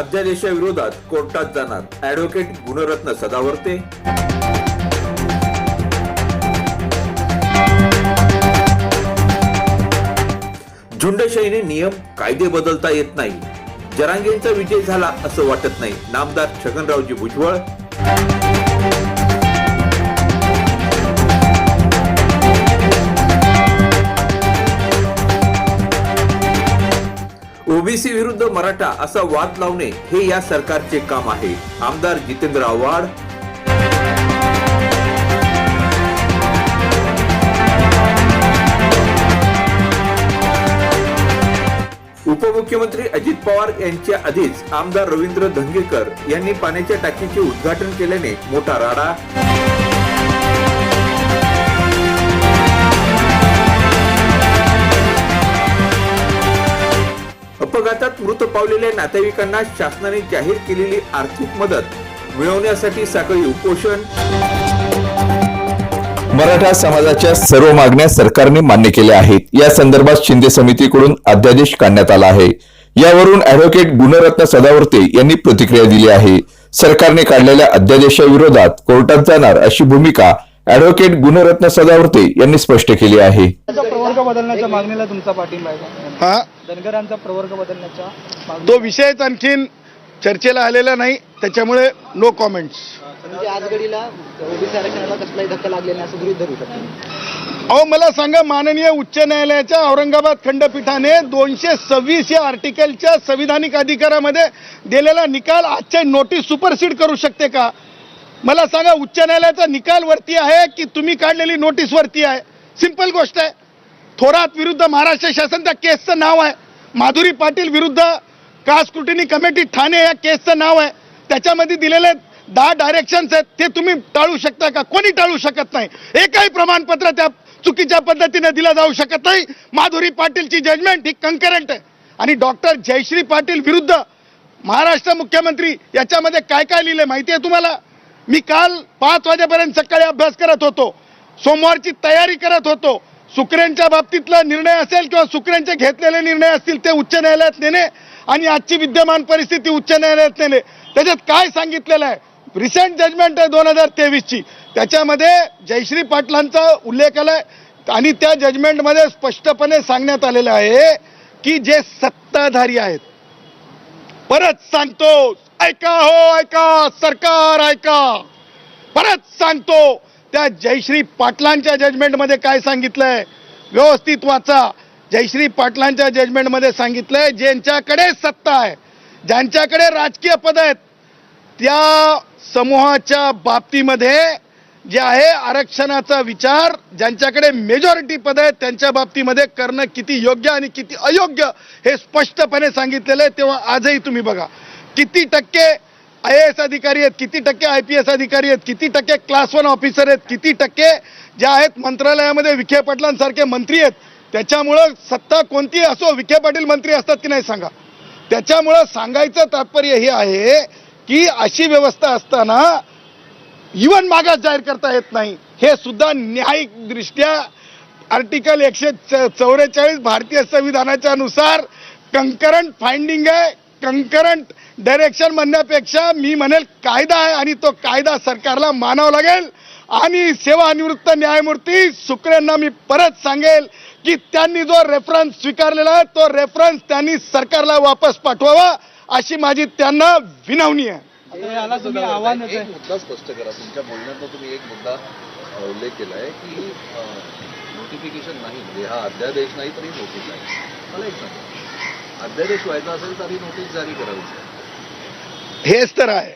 अध्यादेशाविरोधात कोर्टात जाणार ऍडव्होकेट गुणरत्न सदावर्ते. झुंडशाहीने नियम कायदे बदलता येत नाही. जरांगेंचा विजय झाला असं वाटत नाही. नामदार छगनरावजी भुजबळ. ओबीसी विरुद्ध मराठा असा वाद लावणे हे या सरकारचे काम आहे. आमदार जितेंद्र आव्हाड. उपमुख्यमंत्री अजित पवार यांच्या आधीच आमदार रवींद्र धंगेकर यांनी पाण्याच्या टाकीचे उद्घाटन केल्याने मोठा राडा. अपघातात मृत पावलेल्या नातेवाईकांना शासनाने जाहीर केलेली आर्थिक मदत मिळवण्यासाठी साखळी उपोषण. मराठा समाजाच्या सर्व मागण्या सरकारने मान्य केल्या आहेत. या संदर्भात शिंदे समितीकडून अध्यादेश काढण्यात आला आहे. यावरून अॅडव्होकेट गुणरत्न सदावर्ते यांनी प्रतिक्रिया दिली आहे. सरकारने काढलेल्या अध्यादेशाविरोधात कोर्टात जाणार अशी भूमिका अॅडव्होकेट गुणरत्न सदावर्ते यांनी स्पष्ट केली आहे. प्रवर्ग बदलण्याच्या मागणीला तुमचा पाठिंबा आहे का? हा? धनगरांचा प्रवर्ग बदलण्याच्या मागणी तो विषयच आणखीन चर्चेला आलेला नाही त्याच्यामुळे नो कॉमेंट्स म्हणजे आज घडीला ओबीसी आरक्षणाला कसलाही धक्का लागलेला नाही असं गृहीत धरू शकतो. अहो मला सांगा माननीय उच्च न्यायालयाच्या औरंगाबाद खंडपीठाने दोनशे सव्वीस या आर्टिकलच्या संविधानिक अधिकारामध्ये दिलेला निकाल आजच्या नोटीस सुपरसीड करू शकते का? मला सांगा उच्च न्यायालयाचा निकाल वरती आहे की तुम्ही काढलेली नोटीस वरती आहे? सिंपल गोष्ट आहे. थोरात विरुद्ध महाराष्ट्र शासन त्या केसचं नाव आहे. माधुरी पाटील विरुद्ध कास्ट स्क्रुटिनी कमिटी ठाणे या केसचं नाव आहे. त्याच्यामध्ये दिलेले दहा डायरेक्शन्स आहेत. ते तुम्ही टाळू शकता का? कोणी टाळू शकत नाही? एकही प्रमाणपत्र त्या चुकीच्या पद्धतीने दिलं जाऊ शकत नाही. माधुरी पाटीलची जजमेंट ही कंकरंट आहे. आणि डॉक्टर जयश्री पाटील विरुद्ध महाराष्ट्र मुख्यमंत्री याच्यामध्ये काय काय लिहिलंय माहिती आहे तुम्हाला? मी काल पाच वाजेपर्यंत सकाळी अभ्यास करत होतो. सोमवारची तयारी करत होतो. सुकऱ्यांच्या बाबतीतला निर्णय असेल किंवा सुकऱ्यांचे घेतलेले निर्णय असतील ते उच्च न्यायालयात नेणे आणि आजची विद्यमान परिस्थिती उच्च न्यायालयात नेणे. त्याच्यात काय सांगितलेलं आहे? रिसेंट जजमेंट आहे दोन हजार तेवीसची. त्याच्यामध्ये जयश्री पाटलांचा उल्लेख आलाय आणि त्या जजमेंटमध्ये स्पष्टपणे सांगण्यात आलेलं आहे की जे सत्ताधारी आहेत. परत सांगतो ऐका हो ऐका. सरकार ऐका. परत सांगतो त्या जयश्री पाटलांच्या जजमेंटमध्ये काय सांगितलंय? व्यवस्थित वाचा. जयश्री पाटलांच्या जजमेंटमध्ये सांगितलंय ज्यांच्याकडे सत्ता आहे ज्यांच्याकडे राजकीय पद आहेत त्या समूहाच्या बाबतीमध्ये जे आहे आरक्षणाचा विचार ज्यांच्याकडे मेजॉरिटी पद आहेत त्यांच्या बाबतीमध्ये करणं किती योग्य आणि किती अयोग्य हे स्पष्टपणे सांगितलेलं आहे तेव्हा आजही तुम्ही बघा. किती टक्के आय एस अधिकारी आहेत किती टक्के आय पी एस अधिकारी आहेत किती टक्के क्लास वन ऑफिसर आहेत किती टक्के जे आहेत मंत्रालयामध्ये विखे पाटलांसारखे मंत्री आहेत त्याच्यामुळं सत्ता कोणतीही असो विखे पाटील मंत्री असतात की नाही सांगा. त्याच्यामुळं सांगायचं तात्पर्य हे आहे की अशी व्यवस्था असताना इवन मागास जाहीर करता येत नाही हे सुद्धा न्यायिकदृष्ट्या आर्टिकल एकशे चौवेचाळीस भारतीय संविधानाच्या नुसार कंकरंट फाइंडिंग आहे कंकरंट डायरेक्शन म्हणण्यापेक्षा मी म्हणेल कायदा आहे आणि तो कायदा सरकारला मानावा लागेल. आणि सेवानिवृत्त न्यायमूर्ती शुक्रेंना मी परत सांगेल की त्यांनी जो रेफरन्स स्वीकारलेला आहे तो रेफरन्स त्यांनी सरकारला वापस पाठवावा अशी माझी त्यांना विनवणी आहे. मुद्दा स्पष्ट करा. तुमच्या बोलण्यातनं तुम्ही एक मुद्दा उल्लेख केलाय की नोटिफिकेशन नाही. म्हणजे हा अध्यादेश नाही तरी नोटीस आहे मला एक सांगा. अध्यादेश व्हायचा असेल तरी नोटीस जारी करायची हेच तर आहे.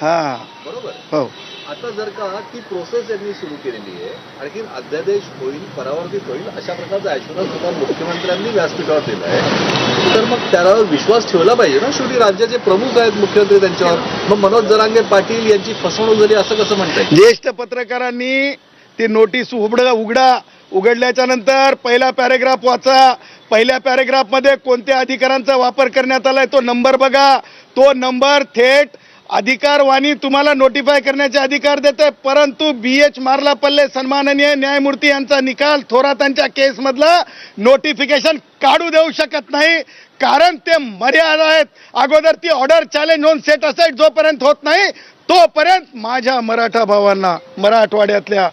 हा. बरोबर? हो. आता जर का ती प्रोसेस यांनी सुरू केलेली आहे आणखी अध्यादेश होईल परावर्तित होईल अशा प्रकारचा ॲश्युरन्स सुद्धा मुख्यमंत्र्यांनी व्यासपीठावर दिला आहे. तर मग त्याला विश्वास ठेवला पाहिजे ना शेवटी? राज्याचे प्रमुख आहेत मुख्यमंत्री त्यांच्यावर. मग मनोज जरांगे पाटील यांची फसवणूक झाली असं कसं म्हणताय? ज्येष्ठ पत्रकारांनी ती नोटीस उघड उघडा उघडल्याच्या नंतर पहिला पॅरेग्राफ वाचा. पहिल्या पॅरेग्राफमध्ये कोणत्या अधिकारांचा वापर करण्यात आलाय तो नंबर बघा. तो नंबर थेट अधिकारवाणी तुम्हाला नोटिफाय करण्याचे अधिकार देते परंतु बी एच मारला पल्ले सन्माननीय न्यायमूर्ती यांचा निकाल थोरातांच्या केसमधला नोटिफिकेशन काढू देऊ शकत नाही. कारण ते मर्यादा आहेत. अगोदर ती ऑर्डर चॅलेंज होऊन सेट असेल जोपर्यंत होत नाही तोपर्यंत माझ्या मराठा भावांना मराठवाड्यातल्या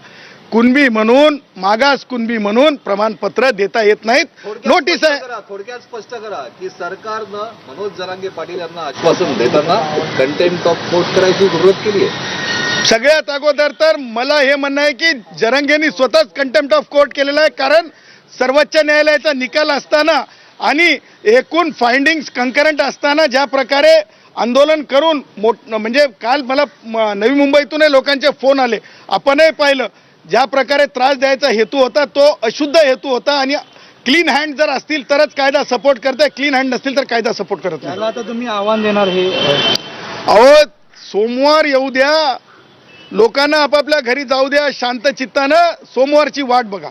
कुणबी म्हणून मागास कुणबी म्हणून प्रमाणपत्र देता येत नाहीत. नोटीस आहे थोडक्यात स्पष्ट करा की सरकारनं मनोज जरांगे पाटील यांना आश्वासन देताना कंटेम्प्ट ऑफ कोर्ट करायची सुरुवात केली आहे. सगळ्यात अगोदर तर मला हे म्हणणं आहे की जरंगेनी स्वतःच कंटेम्प्ट ऑफ कोर्ट केलेला आहे कारण सर्वोच्च न्यायालयाचा निकाल असताना आणि एकूण फाइंडिंग्स कंकरंट असताना ज्या प्रकारे आंदोलन करून मोठ म्हणजे काल मला नवी मुंबईतूनही लोकांचे फोन आले. आपणही पाहिलं. ज्या प्रकारे त्रास द्यायचा हेतू होता तो अशुद्ध हेतू होता आणि क्लीन हँड जर असतील तरच कायदा सपोर्ट करते क्लीन हँड नसतील तर कायदा सपोर्ट करत नाही. आता तुम्ही आव्हान देणार हे? अहो सोमवार येऊ द्या. लोकांना आपापल्या घरी जाऊ द्या. शांत चित्तानं सोमवारची वाट बघा.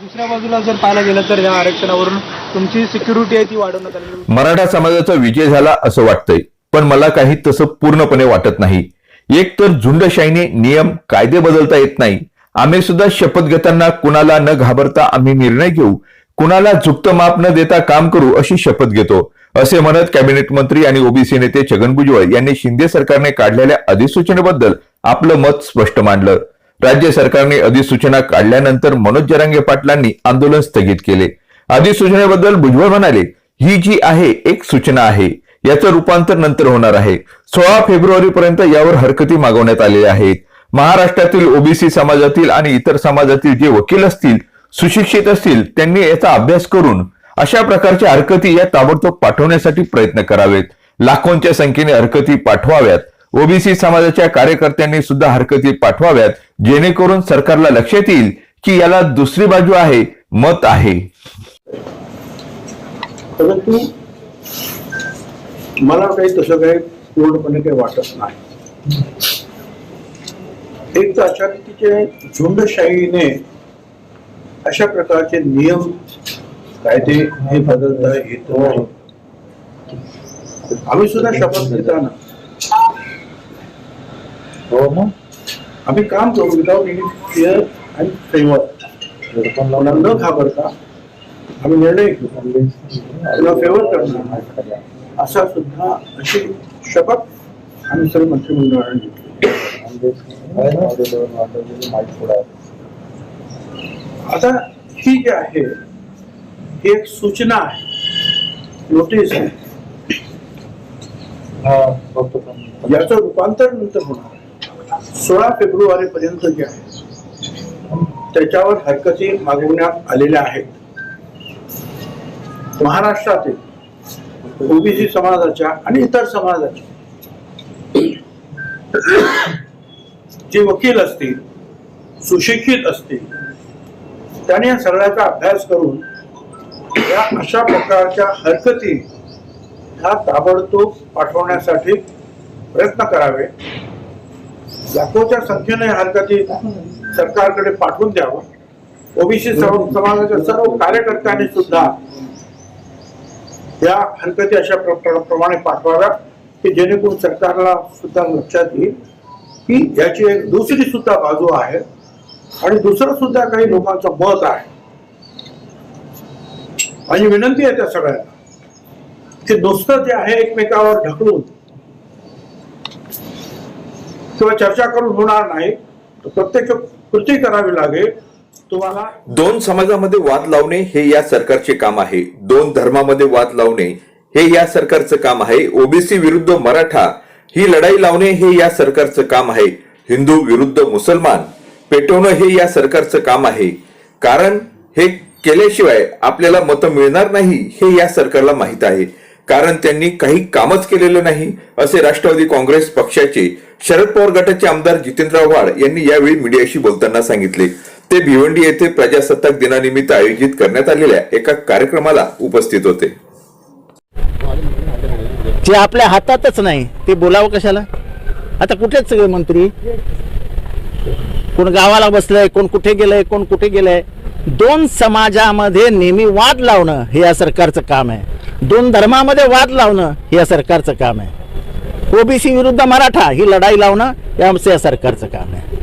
दुसऱ्या बाजूला जर पाहायला गेलं तर या आरक्षणावरून तुमची सिक्युरिटी आहे ती वाढवण्यात आली मराठा समाजाचा विजय झाला असं वाटतंय पण मला काही तसं पूर्णपणे वाटत नाही. एक तर झुंडशाहीने नियम कायदे बदलता येत नाही. आम्ही सुद्धा शपथ घेताना कुणाला न घाबरता आम्ही निर्णय घेऊ कुणाला झुकतं माप न देता काम करू अशी शपथ घेतो असे म्हणत कॅबिनेट मंत्री आणि ओबीसी नेते छगन भुजबळ यांनी शिंदे सरकारने काढलेल्या अधिसूचनेबद्दल आपलं मत स्पष्ट मांडलं. राज्य सरकारने अधिसूचना काढल्यानंतर मनोज जरांगे पाटलांनी आंदोलन स्थगित केले. अधिसूचनेबद्दल भुजबळ म्हणाले ही जी आहे एक सूचना आहे. याचं रूपांतर नंतर होणार आहे. सोळा फेब्रुवारी पर्यंत यावर हरकती मागवण्यात आलेल्या आहेत. महाराष्ट्रातील ओबीसी समाजातील आणि इतर समाजातील जे वकील असतील सुशिक्षित असतील त्यांनी याचा अभ्यास करून अशा प्रकारच्या हरकती या ताबडतोब पाठवण्यासाठी प्रयत्न करावेत. लाखोंच्या संख्येने हरकती पाठवाव्यात. ओबीसी समाजाच्या कार्यकर्त्यांनी सुद्धा हरकती पाठवाव्यात जेणेकरून सरकारला लक्षात येईल की याला दुसरी बाजू आहे मत आहे. परंतु मला काही तसं काही पूर्णपणे काही वाटत नाही. एक तर अशा रीतीचे झुंडशाहीने अशा प्रकारचे नियम कायदे हे बदलता येत नाही आम्ही सुद्धा शपथ घेताना. आम्ही काम करू without any fear and favour न घाबरता आम्ही निर्णय घेऊ. फेवर करणार. असा सुद्धा अशी शपथ आम्ही सर्व मंत्रिमंडळाने घेतली. आता ही जी आहे ही एक सूचना आहे नोटीस आहे. याचं रूपांतर नंतर होणार सोळा फेब्रुवारी पर्यंत जे आहे त्याच्यावर हरकती मागवण्यात आलेल्या आहेत. महाराष्ट्रातील ओबीसी समाजाच्या आणि इतर समाजाच्या जे वकील असतील सुशिक्षित असतील त्याने या सगळ्याचा अभ्यास करून या अशा प्रकारच्या हरकती ह्या ताबडतोब पाठवण्यासाठी प्रयत्न करावे. लाखोच्या संख्येने हरकती सरकारकडे पाठवून द्यावं. ओबीसी समाजाच्या सर्व कार्यकर्त्यांनी सुद्धा या हरकती अशा प्रमाणे पाठवाव्या की जेणेकरून सरकारला सुद्धा लक्षात येईल. की याची एक दुसरी सुद्धा बाजू आहे आणि दुसरं सुद्धा काही लोकांचं मत आहे. माझी विनंती आहे त्या सगळ्यांना की नुसतं जे आहे एकमेकावर ढकलून किंवा चर्चा करून होणार नाही तर प्रत्यक्ष कृती करावी लागेल. तुम्हाला दोन समाजामध्ये वाद लावणे हे या सरकारचे काम आहे. दोन धर्मामध्ये वाद लावणे हे या सरकारचं काम आहे. ओबीसी विरुद्ध मराठा ही लढाई लावणे हे या सरकारचं काम आहे. हिंदू विरुद्ध मुसलमान पेटवणं हे या सरकारचं काम आहे. कारण हे केल्याशिवाय आपल्याला मतं मिळणार नाही हे या सरकारला माहीत आहे. कारण त्यांनी काही कामच केलेलं नाही असे राष्ट्रवादी काँग्रेस पक्षाचे शरद पवार गटाचे आमदार जितेंद्र आव्हाड यांनी यावेळी मीडियाशी बोलताना सांगितले. ते भिवंडी येथे प्रजासत्ताक दिनानिमित्त आयोजित करण्यात आलेल्या एका कार्यक्रमाला उपस्थित होते. ते आपल्या हातातच नाही ते बोलावं कशाला? आता कुठेच सगळे मंत्री? कोण गावाला बसलंय कोण कुठे गेलंय कोण कुठे गेलंय? दोन समाजामध्ये नेहमी वाद लावणं हे या सरकारचं काम आहे. दोन धर्मामध्ये वाद लावणं हे या सरकारचं काम आहे. ओबीसी विरुद्ध मराठा ही लढाई लावणं या या सरकारचं काम आहे.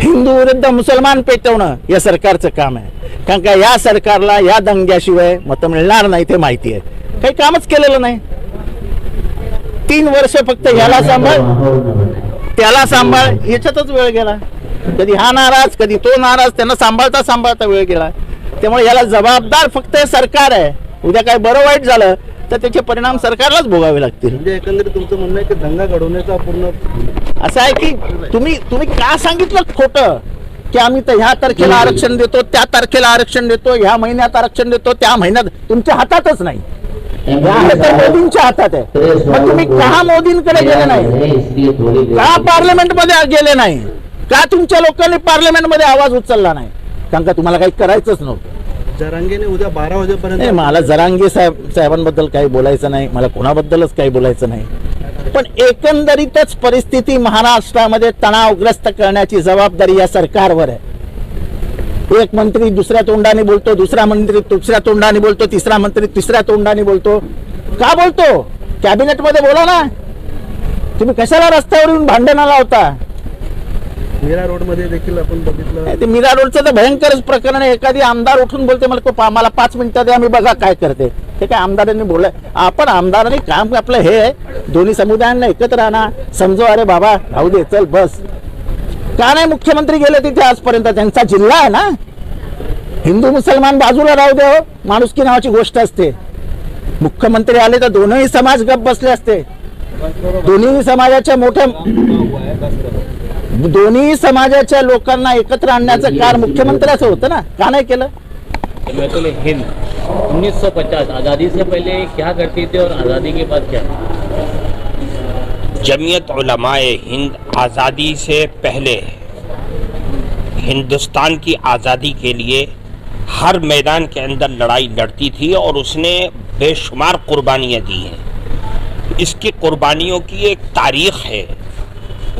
हिंदू विरुद्ध मुसलमान पेटवणं या सरकारचं काम आहे. कारण का या सरकारला या दंग्याशिवाय मतं मिळणार नाही ते माहिती आहे. काही कामच केलेलं नाही. तीन वर्ष फक्त ह्याला सांभाळ. त्याला सांभाळ. याच्यातच वेळ गेला. कधी हा नाराज कधी तो नाराज. त्यांना सांभाळता सांभाळता वेळ गेला. त्यामुळे याला जबाबदार फक्त हे सरकार आहे. उद्या काय बरं वाईट झालं तर त्याचे परिणाम सरकारलाच भोगावे लागतील. म्हणजे एकंदरीत तुमचं म्हणणं आहे की दंगा घडवण्याचा पूर्ण असं आहे की तुम्ही तुम्ही का सांगितलं खोटं? की आम्ही तर ह्या तारखेला आरक्षण देतो त्या तारखेला आरक्षण देतो ह्या महिन्यात आरक्षण देतो त्या महिन्यात तुमच्या हातातच नाही. आहे तर मोदींच्या हातात आहे. मग तुम्ही का मोदींकडे गेले नाही? का पार्लमेंटमध्ये गेले नाही? का तुमच्या लोकांनी पार्लमेंटमध्ये आवाज उचलला नाही? कारण का तुम्हाला काही करायचंच नव्हतं. जरांगेने उद्या बारा नाही वाजेपर्यंत मला जरांगे साहेब साहेबांबद्दल काही बोलायचं नाही. मला कोणाबद्दलच काही बोलायचं नाही. पण एकंदरीतच परिस्थिती महाराष्ट्रामध्ये तणावग्रस्त करण्याची जबाबदारी या सरकारवर आहे. एक मंत्री दुसऱ्या तोंडाने बोलतो दुसरा मंत्री दुसऱ्या तोंडाने बोलतो तिसरा मंत्री तिसऱ्या तोंडाने बोलतो. का बोलतो? कॅबिनेटमध्ये बोला ना. तुम्ही कशाला रस्त्यावर येऊन भांडणाला होता मीरा रोडमध्ये देखील आपण बघितलं. ते मीरा रोडचं तर भयंकरच प्रकरण आहे. एखादी आमदार उठून बोलते मला मला पाच मिनिटं द्या मी बघा काय करते. ते काय आमदारांनी बोललंय आपण आमदारांनी काम आपलं हे आहे, दोन्ही समुदायांना एकत्र आणा. समजो अरे बाबा राहू दे चल बस. का नाही मुख्यमंत्री गेले तिथे आजपर्यंत? त्यांचा जिल्हा आहे ना? हिंदू मुसलमान बाजूला राहू दे हो. माणुसकी नावाची गोष्ट असते. मुख्यमंत्री आले तर दोनही समाज गप बसले असते. दोन्ही समाजाच्या मोठ्या दोन्ही समाजाच्या लोकांना एकत्र आणण्याचं कार्य मुख्यमंत्र्याचं होतं ना? का नाही केलं? हिंद 1950 आज़ादी से पहले क्या करती थी और आज़ादी के बाद क्या? जमीयत उलमाए हिंद आज़ादी से पहले हिंदुस्तान की आज़ादी के लिए हर मैदान के अंदर लड़ाई लड़ती थी और उसने बेशुमार कुर्बानियाँ दी हैं इसकी कुर्बानियों की एक तारीख़ है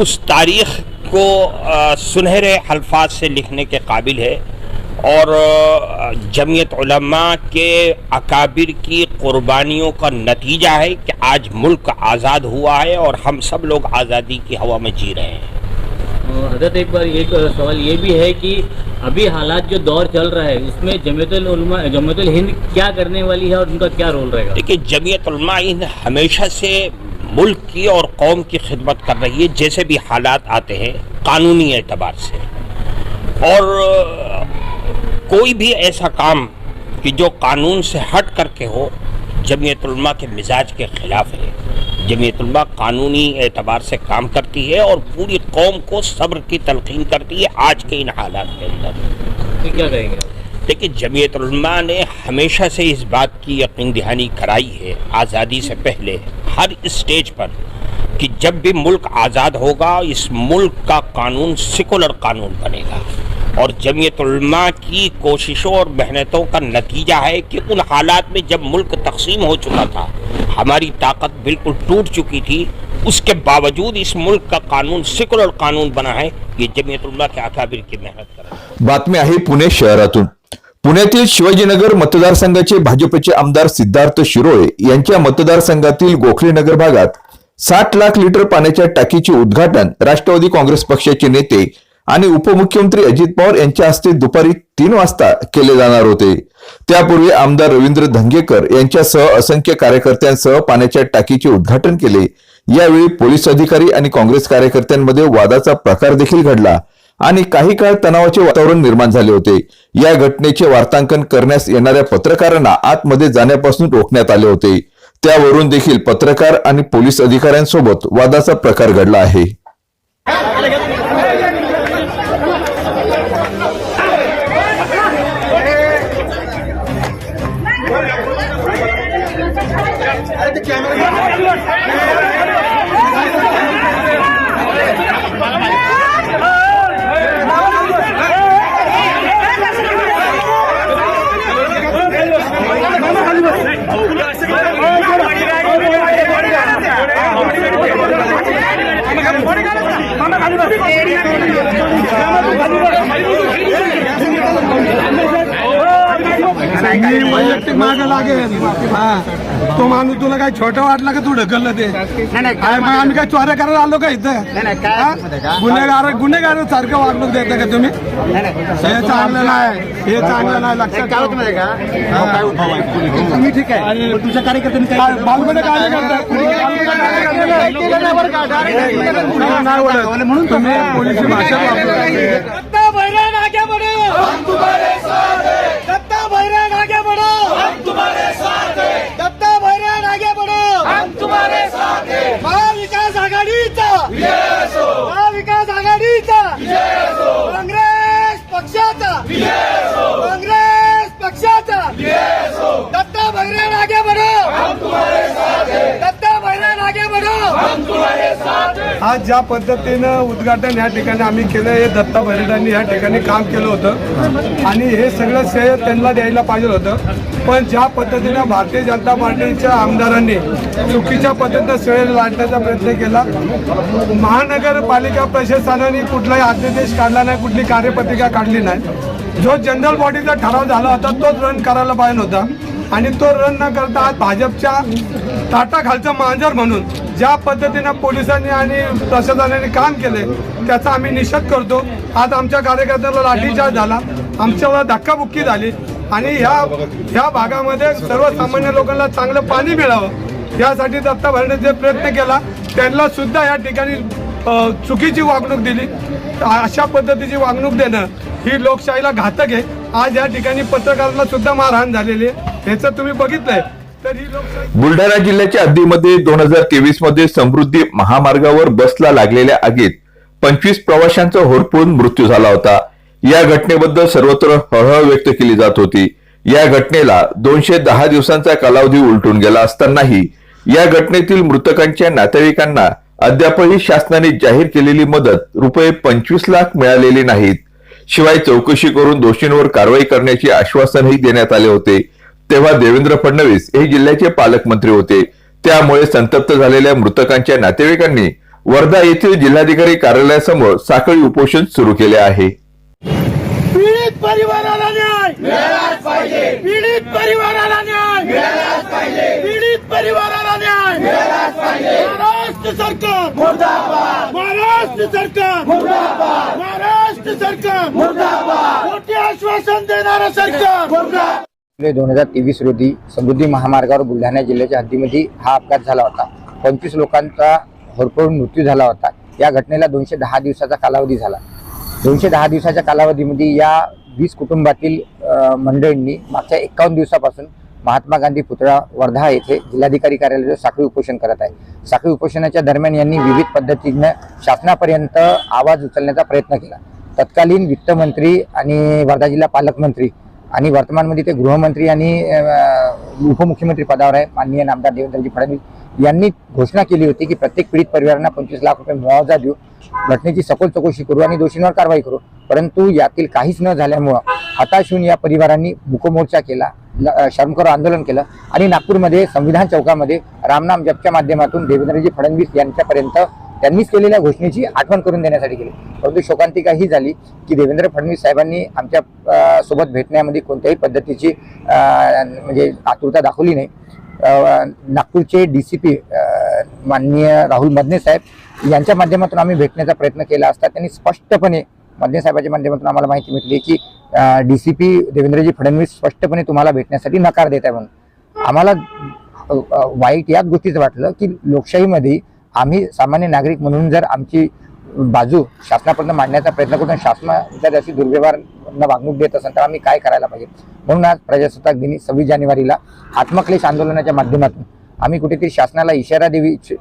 उस तारीख़ को अ, सुनहरे अल्फाज से लिखने के काबिल है और अ, जमीयत उलमा के अकाबिर की कुर्बानियों का नतीजा है कि आज मुल्क आज़ाद हुआ है और हम सब लोग आज़ादी की हवा में जी रहे हैं हजरत एक बार एक सवाल ये भी है कि अभी हालात जो दौर चल रहा है उसमें जमीयतुल उलमा जमीयतुल हिंद क्या करने वाली है और उनका क्या रोल रहेगा देखिए जमीयत उलमा हिंद हमेशा से मुल्क की और कौम की खिदमत कर रही है जैसे भी हालात आते हैं कानूनी एतबार से और अ, कोई भी ऐसा काम कि जो कानून से हट करके हो जमीयत उलमा के मिजाज के खिलाफ है जमीयत उलमा कानूनी एतबार से काम करती है और पूरी कौम को सब्र की तलकीन करती है आज के इन हालात के अंदर तो क्या कहेंगे देखिए जमीयत उलमा ने हमेशा से इस बात की यकीन दहानी कराई है आज़ादी से पहले हर स्टेज पर कि जब भी मुल्क आज़ाद होगा इस मुल्क का कानून सिकुलर कानून बनेगा और जमीयत उलमा की कोशिशों और मेहनतों का नतीजा है कि उन हालात में जब मुल्क तकसीम हो चुका था हमारी ताकत बिल्कुल टूट चुकी थी उसके बावजूद इस मुल्क का कानून सिकुलर कानून बना है ये जमीयत उलमा के अकाबिर की मेहनत का रहा है। बातमी आहे पुणे शहरातून पुण्यातील शिवाजीनगर मतदारसंघाचे भाजपचे आमदार सिद्धार्थ शिरोळे यांच्या मतदारसंघातील गोखलेनगर भागात साठ लाख लिटर पाण्याच्या टाकीचे उद्घाटन राष्ट्रवादी काँग्रेस पक्षाचे नेते आणि उपमुख्यमंत्री अजित पवार यांच्या हस्ते दुपारी तीन वाजता केले जाणार होते. त्यापूर्वी आमदार रवींद्र धंगेकर यांच्यासह असंख्य कार्यकर्त्यांसह पाण्याच्या टाकीचे उद्घाटन केले. यावेळी पोलीस अधिकारी आणि काँग्रेस कार्यकर्त्यांमध्ये वादाचा प्रकार देखील घडला आणि काही काळ तणावाचे वातावरण निर्माण झाले होते. या घटनेचे वार्तांकन करण्यास येणाऱ्या पत्रकारांना आतमध्ये जाण्यापासून रोखण्यात आले होते. त्यावरून देखील पत्रकार आणि पोलीस अधिकाऱ्यांसोबत वादाचा प्रकार घडला आहे. हा तो माणूस तुला काय छोटं वाटलं का तू ढकललं ते काय मग आम्ही काय चोऱ्या करायला आलो का इथं हा? गुन्हेगार गुन्हेगार सारखं वागणूक देता का तुम्ही हे चांगलं नाही हे चांगलं नाही लक्षात ठेवा. तुम्ही ठीक आहे पण तुमच्या कार्यकर्त्यांनी काय काय बालमध्ये काय करता नाही ओळख म्हणून तुम्ही पोलीस भाषा वापरता. दत्ता आगे बढ़ो हैं दत्ता बैरन आगे बढ़ो हम तुम्हारे साथ हैं दत्ता बैरन आगे बढ़ो हम तुम्हारे साथ हैं। महाविकास आघाडीचा महाविकास आघाडीचा काँग्रेस पक्षाचा! काँग्रेस पक्षाचा! दत्ता बैरन आगे बढ़ो हम तुम्हारे साथ हैं दत्ता बैरन आगे बढ़ो हम तुम्हारे साथ हैं आज ज्या पद्धतीनं उद्घाटन या ठिकाणी आम्ही केलं हे दत्ता भरेडांनी या ठिकाणी काम केलं होतं. आणि हे सगळं श्रेय त्यांना द्यायला पाहिजे होतं. पण ज्या पद्धतीनं भारतीय जनता पार्टीच्या आमदारांनी चुकीच्या पद्धतीनं श्रेय लाटण्याचा प्रयत्न केला महानगरपालिका प्रशासनाने कुठलाही अध्यादेश काढला नाही कुठली कार्यपत्रिका काढली नाही. जो जनरल बॉडीचा ठराव झाला होता तोच रन करायला पाहिजे होता. आणि तो रन न करता आज भाजपच्या ताटाखालचं मांजर म्हणून ज्या पद्धतीनं पोलिसांनी आणि प्रशासनाने काम केले त्याचा आम्ही निषेध करतो. आज आमच्या कार्यकर्त्याला लाठीचार्ज झाला. आमच्यावर धक्काबुक्की झाली. आणि ह्या ह्या भागामध्ये सर्वसामान्य लोकांना चांगलं पाणी मिळावं यासाठी दत्ता भरण्याचा प्रयत्न केला त्यांना सुद्धा या ठिकाणी चुकीची वागणूक दिली. अशा पद्धतीची वागणूक देणं ही लोकशाहीला घातक आहे. आज या ठिकाणी पत्रकारांना सुद्धा मारहाण झालेली आहे. ह्याचं तुम्ही बघितलंय. बुलढाणा जिल्ह्याच्या हद्दीमध्ये दोन हजार तेवीसमध्ये समृद्धी महामार्गावर बसला लागलेल्या आगीत पंचवीस प्रवाशांचा होरपळून मृत्यू झाला होता. या घटनेबद्दल सर्वत्र हळहळ व्यक्त केली जात होती. या घटनेला दोनशे दहा दिवसांचा कालावधी उलटून गेला असतानाही या घटनेतील मृतकांच्या नातेवाईकांना अद्यापही शासनाने जाहीर केलेली मदत रुपये पंचवीस लाख मिळालेली नाहीत. शिवाय चौकशी करून दोषींवर कारवाई करण्याचे आश्वासनही देण्यात आले होते. तेव्हा देवेंद्र फडणवीस हे जिल्ह्याचे पालकमंत्री होते. त्यामुळे संतप्त झालेल्या मृतकांच्या नातेवाईकांनी वर्धा येथील जिल्हाधिकारी कार्यालयासमोर साखळी उपोषण सुरू केले आहे. पीडित परिवाराला न्याय! मिळालाच पाहिजे. पीडित परिवाराला न्याय! मिळालाच पाहिजे. पीडित परिवाराला न्याय! मिळालाच पाहिजे. महाराष्ट्र सरकार! मुर्दाबाद. महाराष्ट्र सरकार! मुर्दाबाद. महाराष्ट्र सरकार! मुर्दाबाद. मोठे आश्वासन देणारं सरकार! मुर्दाबाद. दोन हजार तेवीस रोजी समृद्धी महामार्गावर बुलढाणा जिल्ह्याच्या हद्दीमध्ये हा अपघात झाला होता. पंचवीस लोकांचा होरपळून मृत्यू झाला होता. या घटनेला दोनशे दहा दिवसाचा कालावधी झाला. दोनशे दहा दिवसाच्या कालावधीमध्ये या वीस कुटुंबातील मंडळींनी मागच्या एकावन्न दिवसापासून महात्मा गांधी पुतळा वर्धा येथे जिल्हाधिकारी कार्यालयाचं साखळी उपोषण करत आहे. साखळी उपोषणाच्या दरम्यान यांनी विविध पद्धतीनं शासनापर्यंत आवाज उचलण्याचा प्रयत्न केला. तत्कालीन वित्तमंत्री आणि वर्धा जिल्हा पालकमंत्री आणि वर्तमानमध्ये ते गृहमंत्री आणि उपमुख्यमंत्री पदावर आहे माननीय नामदार देवेंद्रजी फडणवीस. यांनी घोषणा केली होती की प्रत्येक पीडित परिवारांना पंचवीस लाख रुपये मुआवजा देऊ. घटनेची सखोल चौकशी करू आणि दोषींवर कारवाई करू. परंतु यातील काहीच न झाल्यामुळं हताश होऊन या परिवारांनी मुकमोर्चा केला ल- अ, आंदोलन केलं आणि नागपूरमध्ये संविधान चौकामध्ये रामनाम जपच्या माध्यमातून देवेंद्रजी फडणवीस यांच्यापर्यंत त्यांनीच केलेल्या घोषणेची आठवण करून देण्यासाठी केली. परंतु शोकांतिका ही झाली की देवेंद्र फडणवीस साहेबांनी आमच्यासोबत भेटण्यामध्ये कोणत्याही पद्धतीची म्हणजे आतुरता दाखवली नाही. नागपूरचे डी सी पी माननीय राहुल मदने साहेब यांच्या माध्यमातून आम्ही भेटण्याचा प्रयत्न केला असता त्यांनी स्पष्टपणे मदने साहेबांच्या माध्यमातून आम्हाला माहिती मिळाली की D C P Devendraji Fadnavis स्पष्टपणे तुम्हाला भेटण्यासाठी नकार देत आहे म्हणून. आम्हाला वाईट याच गोष्टीचं वाटलं की लोकशाहीमध्ये आम्ही सामान्य नागरिक म्हणून जर आमची बाजू शासनापर्यंत मांडण्याचा प्रयत्न करून शासन जर अशी दुर्व्यवहार वागणूक देत असेल तर आम्ही काय करायला पाहिजे? म्हणून आज प्रजासत्ताक दिनी सव्वीस जानेवारीला आत्मक्लेश आंदोलनाच्या माध्यमातून आम्ही कुठेतरी शासनाला इशारा देऊ इच्छ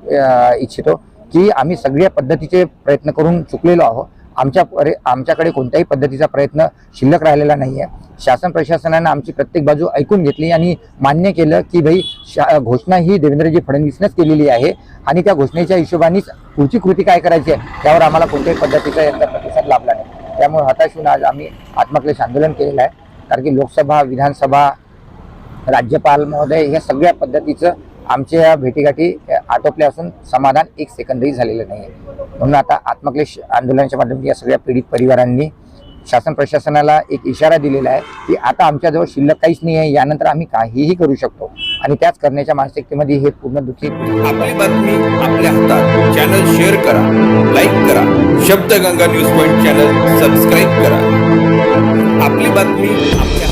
इच्छितो की आम्ही सगळ्या पद्धतीचे प्रयत्न करून चुकलेलो आहोत. आमच्या परे आमच्याकडे कोणत्याही पद्धतीचा प्रयत्न शिल्लक राहिलेला नाही आहे शासन प्रशासनानं आमची प्रत्येक बाजू ऐकून घेतली आणि मान्य केलं की भाई शा घोषणा ही देवेंद्रजी फडणवीसनंच केलेली आहे आणि त्या घोषणेच्या हिशोबानेच पुढची कृती काय करायची आहे त्यावर आम्हाला कोणत्याही पद्धतीचा यांचा प्रतिसाद लाभला नाही. त्यामुळे हताश होऊन आज आम्ही आत्मक्लेश आंदोलन केलेलं आहे. कारण की लोकसभा विधानसभा राज्यपाल महोदय या सगळ्या पद्धतीचं आमच्या या भेटीगाठी आटोपल्या असून समाधान एक सेकंदही झालेलं नाही आहे म्हणून आता आत्मक्लेश आंदोलनाच्या माध्यमातून या सगळ्या पीडित परिवारांनी शासन प्रशासनाला एक इशारा दिलेला आहे की आता आमच्याजवळ शिल्लक काहीच नाही आहे. यानंतर आम्ही काहीही करू शकतो. आणि त्याच करण्याच्या मानसिकतेमध्ये हे पूर्ण दुःखी आपली बातमी आपल्या हातात. चॅनल शेअर करा लाईक करा. Shabdaganga news point channel subscribe करा. आपली बातमी आपल्या